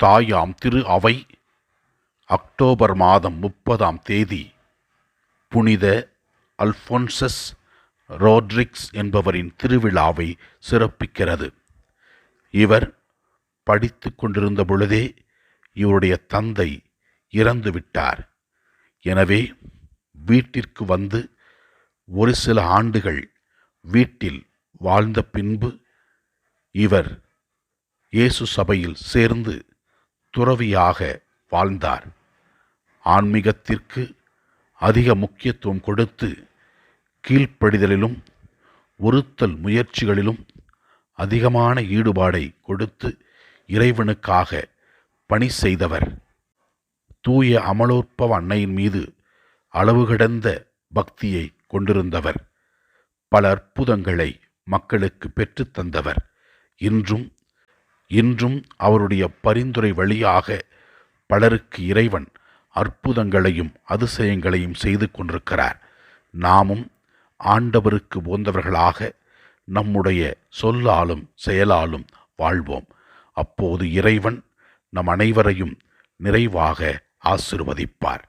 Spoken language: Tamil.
தாயாம் திரு அவை. அக்டோபர் மாதம் முப்பதாம் தேதி புனித அல்ஃபோன்சஸ் ரோட்ரிக்ஸ் என்பவரின் திருவிழாவை சிறப்பிக்கிறது. இவர் படித்து கொண்டிருந்த பொழுதே இவருடைய தந்தை இறந்து விட்டார். எனவே வீட்டிற்கு வந்து ஒரு சில ஆண்டுகள் வீட்டில் வாழ்ந்த பின்பு இவர் இயேசு சபையில் சேர்ந்து துறவியாக வாழ்ந்தார். ஆன்மீகத்திற்கு அதிக முக்கியத்துவம் கொடுத்து கீழ்ப்படிதலிலும் ஒருத்தல் முயற்சிகளிலும் அதிகமான ஈடுபாடை கொடுத்து இறைவனுக்காக பணி செய்தவர். தூய அமலோற்பவ அன்னையின் மீது அளவு கடந்த பக்தியை கொண்டிருந்தவர். பல அற்புதங்களை மக்களுக்கு பெற்றுத் தந்தவர். இன்றும் இன்றும் அவருடைய பரிந்துரை வழியாக பலருக்கு இறைவன் அற்புதங்களையும் அதிசயங்களையும் செய்து கொண்டிருக்கிறார். நாமும் ஆண்டவருக்கு போந்தவர்களாக நம்முடைய சொல்லாலும் செயலாலும் வாழ்வோம். அப்போது இறைவன் நம் அனைவரையும் நிறைவாக ஆசிர்வதிப்பார்.